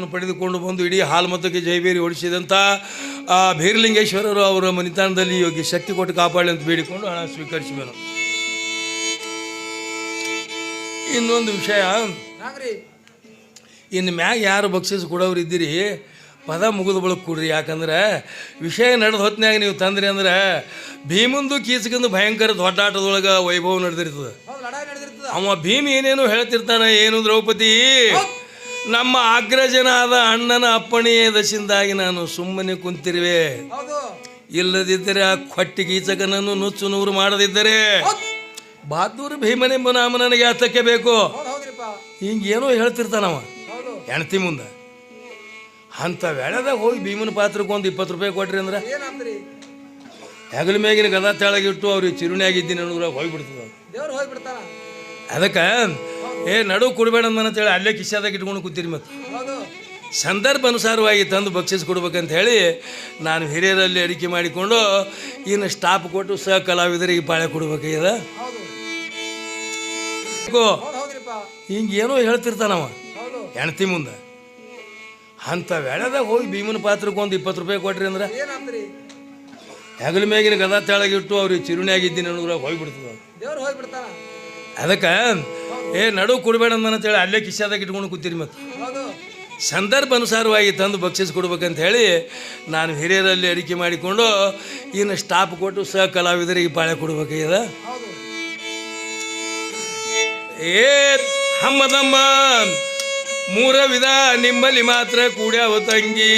ಆಶೀರ್ವಾದವನ್ನು ಪಡೆದುಕೊಂಡು ಬಂದು ಇಡೀ ಹಾಲ್ಮತಕ್ಕೆ ಜೈಬೇರಿ ಓಡಿಸಿದಂಥ ಆ ಭೀರ್ಲಿಂಗೇಶ್ವರರು ಅವರ ಮನಿತಾನದಲ್ಲಿ ಯೋಗಿ ಶಕ್ತಿ ಕೊಟ್ಟು ಕಾಪಾಡಲಿ ಅಂತ ಬೇಡಿಕೊಂಡು ಹಣ ಸ್ವೀಕರಿಸಿದನು ಇನ್ನೊಂದು ವಿಷಯ. ಇನ್ನು ಮ್ಯಾಗ ಯಾರು ಬಕ್ಷಿಸ್ ಕೊಡೋರು ಇದ್ದೀರಿ? ಪದ ಮುಗಿದ ಬಳಕ ಕೊಡ್ರಿ. ಯಾಕಂದ್ರೆ ವಿಷಯ ನಡೆದ ಹೊತ್ತಿನಾಗ ನೀವು ತಂದ್ರಿ ಅಂದ್ರೆ ಭೀಮಂದು ಕೀಚಕಂದು ಭಯಂಕರ ದೊಡ್ಡಾಟದೊಳಗೆ ವೈಭವ ನಡೆದಿರ್ತದ. ಅವ ಭೀಮ್ ಏನೇನು ಹೇಳ್ತಿರ್ತಾನೆ ಏನು ದ್ರೌಪದಿ? ನಮ್ಮ ಅಗ್ರಜನಾದ ಅಣ್ಣನ ಅಪ್ಪಣೆಯ ದಶಿಂದಾಗಿ ನಾನು ಸುಮ್ಮನೆ ಕುಂತಿರುವೆ. ಇಲ್ಲದಿದ್ದರೆ ಆ ಕೊಟ್ಟಿ ಗೀಚಕನನ್ನು ನುಚ್ಚು ನೂರು ಮಾಡದಿದ್ದರೆ ಹೌದ್. ಬಹಾದೂರ್ ಭೀಮನೆಂಬ ನಾಮ ನನಗೆ ಅತಕ್ಕೆ ಬೇಕು. ಹಿಂಗೇನೋ ಹೇಳ್ತಿರ್ತಾನವ ಹೆಣ್ತಿ ಮುಂದೆ. ಅಂಥ ವೇಳೆದಾಗ ಹೋಗಿ ಭೀಮನ ಪಾತ್ರಕ್ಕೆ ಒಂದು ಇಪ್ಪತ್ತು ರೂಪಾಯಿ ಕೊಟ್ರಿ ಅಂದ್ರೆ? ಹೆಗಲ ಮೇಗಿನ ಗದ ತೆಳಗಿಟ್ಟು ಅವ್ರಿಗೆ ಚಿರುಣಿಯಾಗಿದ್ದೀನಿ ಅನ್ನೋದ್ರ ಹೋಗ್ಬಿಡ್ತದ. ಅದಕ್ಕೆ ಏ ನಡು ಕೊಡಬೇಡ ಅಂತೇಳಿ ಅಲ್ಲೇ ಕಿಶಾದಾಗ ಇಟ್ಕೊಂಡು ಕೂತೀರಿ ಮತ್ತೆ. ಸಂದರ್ಭ ಅನುಸಾರವಾಗಿ ತಂದು ಬಕ್ಷಿಸ್ ಕೊಡ್ಬೇಕಂತ ಹೇಳಿ ನಾನು ಹಿರಿಯರಲ್ಲಿ ಅಡಿಕೆ ಮಾಡಿಕೊಂಡು ಇನ್ನು ಸ್ಟಾಪ್ ಕೊಟ್ಟು ಸಹ ಕಲಾವಿದರಿಗೆ ಬಾಳೆ ಕೊಡ್ಬೇಕಾಗ್ಯದ ಹಿಂಗೇನೋ ಹೇಳ್ತಿರ್ತಾನವ ಹೆಣ್ತಿ ಮುಂದೆ. ಅಂಥ ವೇಳೆದಾಗ ಹೋಗಿ ಭೀಮನ ಪಾತ್ರಕ್ಕೆ ಒಂದು ಇಪ್ಪತ್ತು ರೂಪಾಯಿ ಕೊಟ್ರಿ ಅಂದ್ರೆ? ಹೆಗಲ ಮೇಗಿನ ಗದ ತೆಳಗಿಟ್ಟು ಅವ್ರಿಗೆ ಚಿರುಣಿಯಾಗಿದ್ದೀನಿ ಆಗಿದ್ದೀನಿ ಹೋಗ್ಬಿಡ್ತದ. ಅದಕ್ಕೆ ಏ, ನಡು ಕೊಡಬೇಡ ಅಂತೇಳಿ ಅಲ್ಲೇ ಕಿಶಾದಾಗ ಇಟ್ಕೊಂಡು ಕೂತೀರಿ ಮತ್ತೆ ಸಂದರ್ಭ ಅನುಸಾರವಾಗಿ ತಂದು ಬಕ್ಷಿಸ್ ಕೊಡ್ಬೇಕಂತ ಹೇಳಿ ನಾನು ಹಿರಿಯರಲ್ಲಿ ಅಡಿಕೆ ಮಾಡಿಕೊಂಡು ಇನ್ನು ಸ್ಟಾಪ್ ಕೊಟ್ಟು ಸಹ ಕಲಾವಿದರಿಗೆ ಬಾಳೆ ಕೊಡ್ಬೇಕಾಗ್ಯದ. ಹೌದು ಏ ಹಮ್ಮದಮ್ಮ ಮೂರ ವಿಧ ನಿಮ್ಮಲ್ಲಿ ಮಾತ್ರ ಕೂಡ್ಯಾವ ತಂಗಿ.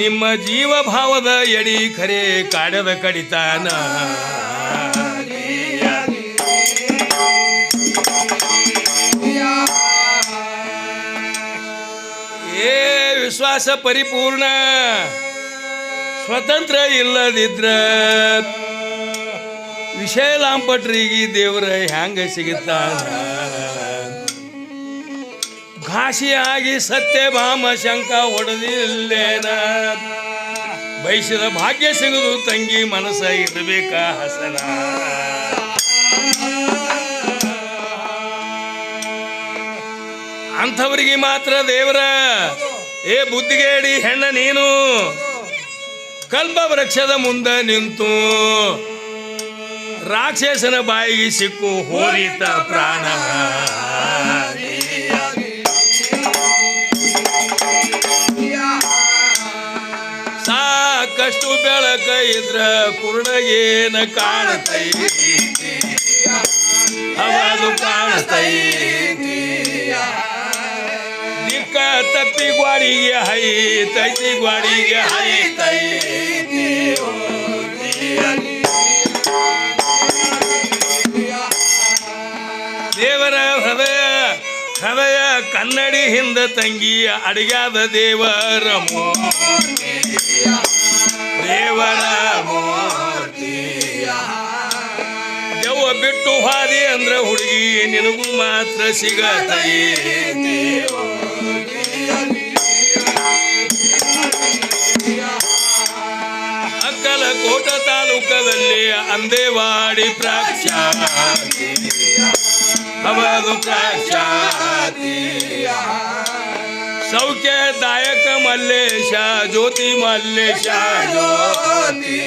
ನಿಮ್ಮ ಜೀವ ಭಾವದ ಎಡಿ ಖರೆ ಕಾಡದ ಕಡಿತಾನ. ವಿಶ್ವಾಸ ಪರಿಪೂರ್ಣ. ಸ್ವತಂತ್ರ ಇಲ್ಲದಿದ್ರ ವಿಷಯ ಲಾಂಪಟ್ರಿಗೆ ದೇವರ ಹ್ಯಾಂಗ ಸಿಗುತ್ತ? ಘಾಸಿಯಾಗಿ ಸತ್ಯಭಾಮ ಶಂಕ ಹೊಡೆದಿಲ್ಲೇನ? ಬಯಸಿದ ಭಾಗ್ಯ ಸಿಗುದು ತಂಗಿ ಮನಸ್ಸ ಇರಬೇಕ ಹಸನ. ಅಂಥವರಿಗೆ ಮಾತ್ರ ದೇವರ ಏ ಬುದ್ಧಿಗೇಡಿ ಹೆಣ್ಣ ನೀನು. ಕಲ್ಪ ವೃಕ್ಷದ ಮುಂದೆ ನಿಂತು. ರಾಕ್ಷಸನ ಬಾಯಿಗೆ ಸಿಕ್ಕು ಹೋರಿತ ಪ್ರಾಣ. ಸಾಕಷ್ಟು ಬೆಳಕ ಇದ್ರ ಕುರುಡಗೇನ ಕಾಣತೈ ಅವನು ಕಾಣತೈತಿ. ತಪ್ಪಿ ಗ್ವಾಡಿಗೆ ಹೈತೈತಿ ಗ್ವಾಡಿಗೆ ಹೈತೈತಿ ದೇವರ ಹೃದಯ ಹೃದಯ ಕನ್ನಡಿ ಹಿಂದ ತಂಗಿ ಅಡಿಗಾದ ದೇವರ ದೇವರ ದೆವ್ವ ಬಿಟ್ಟು ಹಾದಿ ಅಂದ್ರ ಹುಡುಗಿ, ನಿನಗೂ ಮಾತ್ರ ಸಿಗತೈತಿ. ಕೋಟ ತಾಲೂಕದಲ್ಲಿ ಅಂದೇವಾಡಿ ಪ್ರಾಕ್ಷಾತಿ ಅವದು ಪ್ರಾಕ್ಷಾತಿ ಸೌಖ್ಯದಾಯಕ ಮಲ್ಲೇಶ ಜ್ಯೋತಿ ಮಲ್ಲೇಶ ಜ್ಯೋತಿ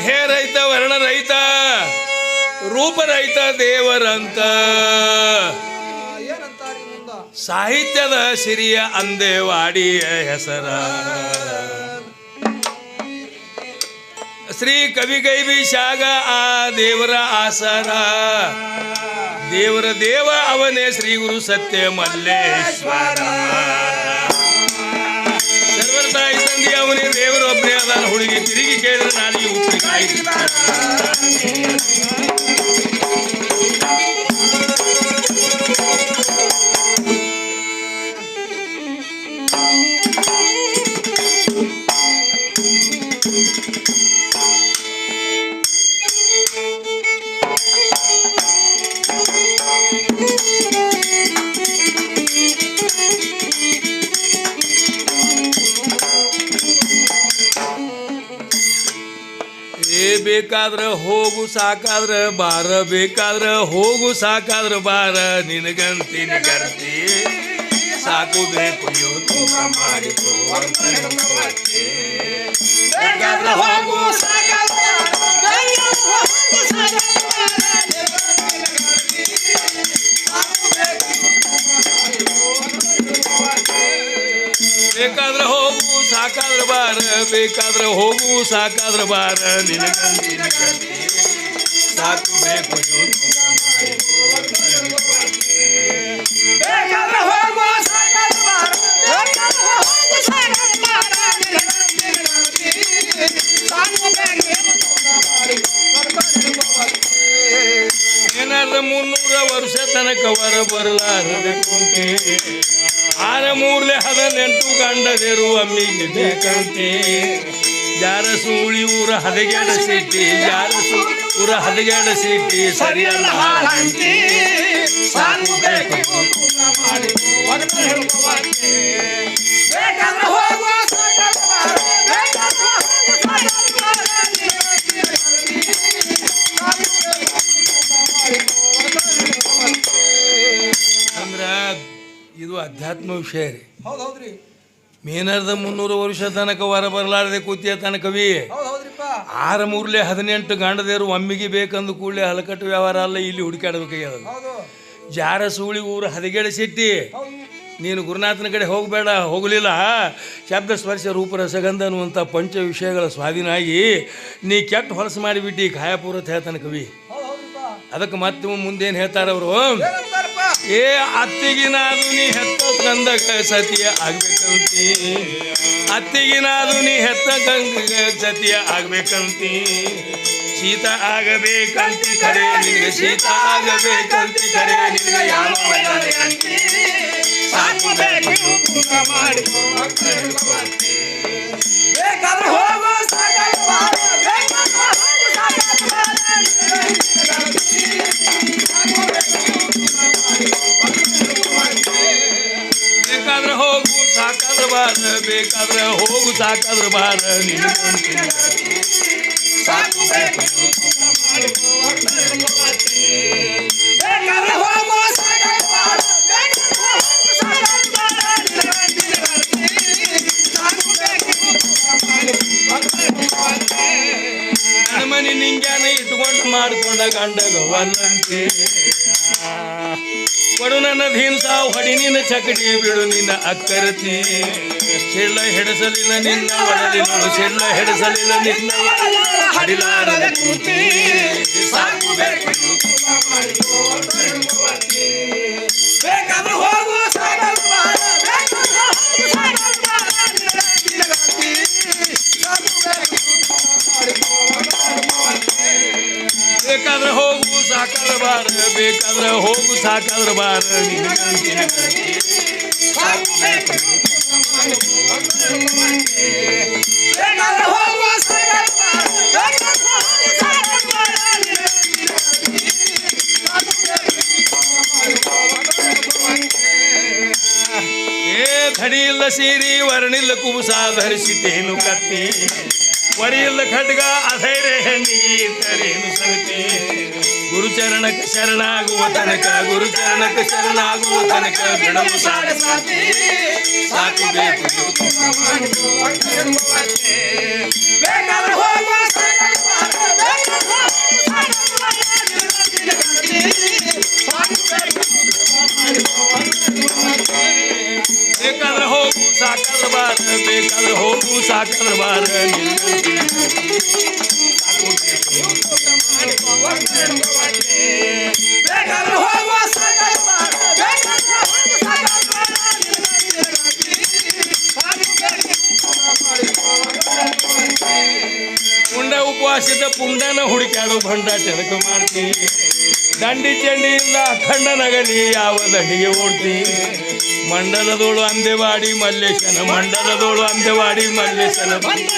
ಹೇ ರೈತ ವರ್ಣ ರೈತ ರೂಪ ರೈತ ದೇವರಂತ ಏನಂತಾರಿ ಮುಂದ ಸಾಹಿತ್ಯದ ಸಿರಿಯ ಅಂದೇವಾಡಿಯ ಹೆಸರ. ಶ್ರೀ ಕವಿ ಗೈಬಿಶಾಗ ಆ ದೇವರ ಆಸರ. ದೇವರ ದೇವ ಅವನೇ ಶ್ರೀ ಗುರು ಸತ್ಯ ಮಲ್ಲೇಶ್ವರ. ತಾಯಿ ಅವನೇ ದೇವರು ಒಬ್ಬನೇ ಅದನ್ನು ಹುಡುಗಿ ತಿರುಗಿ ಕೇಳಿದ್ರೆ ನಾಲಿಗೆ ಉಪ್ಪಿನಕಾಯಿ ಏ ಬೇಕಾದ್ರೆ ಹೋಗು ಸಾಕಾದ್ರೆ ಬಾರ ಬೇಕಾದ್ರೆ ಹೋಗು ಸಾಕಾದ್ರೆ ಬಾರ. ನಿನಗಂತೀನಿ ಗರ್ತಿ ಸಾಕು ಬೇಕು ಮಾಡಿಕೋ ಬೇಕಾದ್ರ ಹೋಗು ಸಾಕಾದ್ರೆ ಬಾರ. ನಿನಗಂತೀನಿ ಗರ್ತಿ ಸಾಕು ಬೇಕು ಏನಾದ್ರ ಮುನ್ನೂರ ವರ್ಷ ತನಕ ವರ ಬರಲಾರದೆ ಕುಂತೆ. ಆರ ಮೂರ್ಲೆ ಹದಿನೆಂಟು ಗಂಡದಿರು ಅಮ್ಮಿಗೆ ಬೇಕಂತೆ ಜಾರ ಸೂಳಿ ಊರ ಹದಗೆಡ ಸಿಟ್ಟಿ ಸೂ ಊರ ಹದಗೆಡ ಸಿಟ್ಟಿ, ಸರಿಯಲ್ಲ ಹಾಳಂತಿ ಹೋಗುವ ವಿಷಯ ರೀ ಹೌದ್ ಹೌದ್ರಿ ಮುನ್ನೂರು ವರ್ಷ ತನಕ ವರ ಬರಲಾರದೆ ಕೂತಿಯ ತನಕವಿ ಕವಿ ಆರ ಮೂರ್ಲೆ ಹದಿನೆಂಟು ಗಂಡದೇರು ಒಮ್ಮಿಗೆ ಬೇಕಂದು ಕೂಡಲೇ ಹಲಕಟ್ಟು ವ್ಯವಹಾರ ಅಲ್ಲ ಇಲ್ಲಿ ಹುಡುಕಾಡ್ಬೇಕಾಗ್ಯದ ಜಾರ ಸೂಳಿ ಊರು ಹದಗೆಡ ಸಿಟ್ಟಿ. ಹೌದು. ನೀನು ಗುರುನಾಥನ ಕಡೆ ಹೋಗಬೇಡ ಹೋಗಲಿಲ್ಲ. ಶಬ್ದ ಸ್ಪರ್ಶ ರೂಪರಸಗಂಧ ಅನ್ನುವಂಥ ಪಂಚ ವಿಷಯಗಳ ಸ್ವಾಧೀನ ಆಗಿ ನೀ ಕೆಟ್ಟ ಹೊಲಸು ಮಾಡಿಬಿಟ್ಟು ಕಾಯಪುರತ್ ಹೇಳ್ತಾನೆ ಕವಿ ಅದಕ್ಕೆ ಮತ್ತೆ ಮುಂದೇನು ಹೇಳ್ತಾರವರು? ಅವರು ಏ ಅತ್ತಿಗಿನ ನೀ ಹೆತ್ತ ಕಂದಗ ಸತಿಯ ಆಗ್ಬೇಕಂತಿ. ಅತ್ತಿಗಿನಾದು ನೀ ಹೆತ್ತ ಗಂಗ ಸತಿಯ ಆಗ್ಬೇಕಂತಿ. ಶೀತ ಆಗಬೇಕಂತಿ ಕರೆ ನಿನಗೆ ಶೀತ ಆಗಬೇಕಂತಿ ಕರೆ ನಿನಗೆ ಯಾವ ಮಾಡಿ ಬೇಕಾದ್ರೆ ಬೇಕಾದ್ರೆ ಹೋಗು ಸಾಕಾದ್ರ ಬಾರ. ಮನೆ ನಿಂಗ್ಯಾನ ಇಟ್ಕೊಂಡು ಮಾಡ್ಕೊಂಡ ಒಲ್ಲಂತೆ ಕೊಡು ನನ್ನ ದೀನ್ಸ ಹೊಡಿ ನಿನ್ನ ಚಕಡಿ ಬಿಡು ನಿನ್ನ ಅಕ್ಕರತಿ ಚೆಳ್ಳ ಹೆಡಸಲಿಲ್ಲ ನಿನ್ನ ಒಡಲಿನಳು ಚೆಳ್ಳ ಹೆಡಸಲಿಲ್ಲ ನಿನ್ನ ಹಡಿಲಾರದ ಕೂತಿ ಬೇಕಾದ್ರೆ ಹೋಗು ಸಾಕಾಗಿ ಬಾರ ಖಡಿಯಿಲ್ಲ ಸೀರಿ ವರ್ಣಿಲ್ಲ ಕುಬುಸ ಧರಿಸಿದ್ದೇನು ಕತ್ತಿ. ವರಿಯಿಲ್ಲ ಖಡ್ಗ ಅಧೈರ್ಯ ಹೆಣ್ಣಿಗೆ ತರೇನು ಸಗತಿ. ಗುರುಚರಣಕ್ಕೆ ಶರಣಾಗುವ ತನಕ ಗುರುಚರಣಕ್ಕೆ ಶರಣಾಗುವ ತನಕ ಬಿಡವು ಸಾಡ ಸಾಕು ಬೇಕು ಬೇಕಾದ್ರೆ ಹೋಗು ಸಾಕಾಗಿ ಬಾರ ಬೇಕಾದ್ರೆ ಹೋಗು ಬೇಕಾದ್ರೆ ಹೋಗು ಸಾಕಾದ್ರ ಬಾರ ಬೇಕಾದ್ರೆ ಹೋಗು ಸಾಕಾದ್ರ ಬಾರ ಪುಂಡ ಉಪವಾಸದ ಪುಂಡನ ಹುಡುಕಾಡು ಭಂಡ ಟೆನಕ ಮಾಡ್ತಿ. ದಂಡಿ ಚಂಡಿಯಿಂದ ಅಖಂಡ ನಗಲಿ ಯಾವ ದಂಡಿಗೆ ಓಡ್ತಿ. ಮಂಡಲದೋಳು ಅಂದೆವಾಡಿ ಮಲ್ಲೇಶನ ಮಂಡಲದೋಳು ಅಂದೆವಾಡಿ ಮಲ್ಲೇಶನ ಬಂದು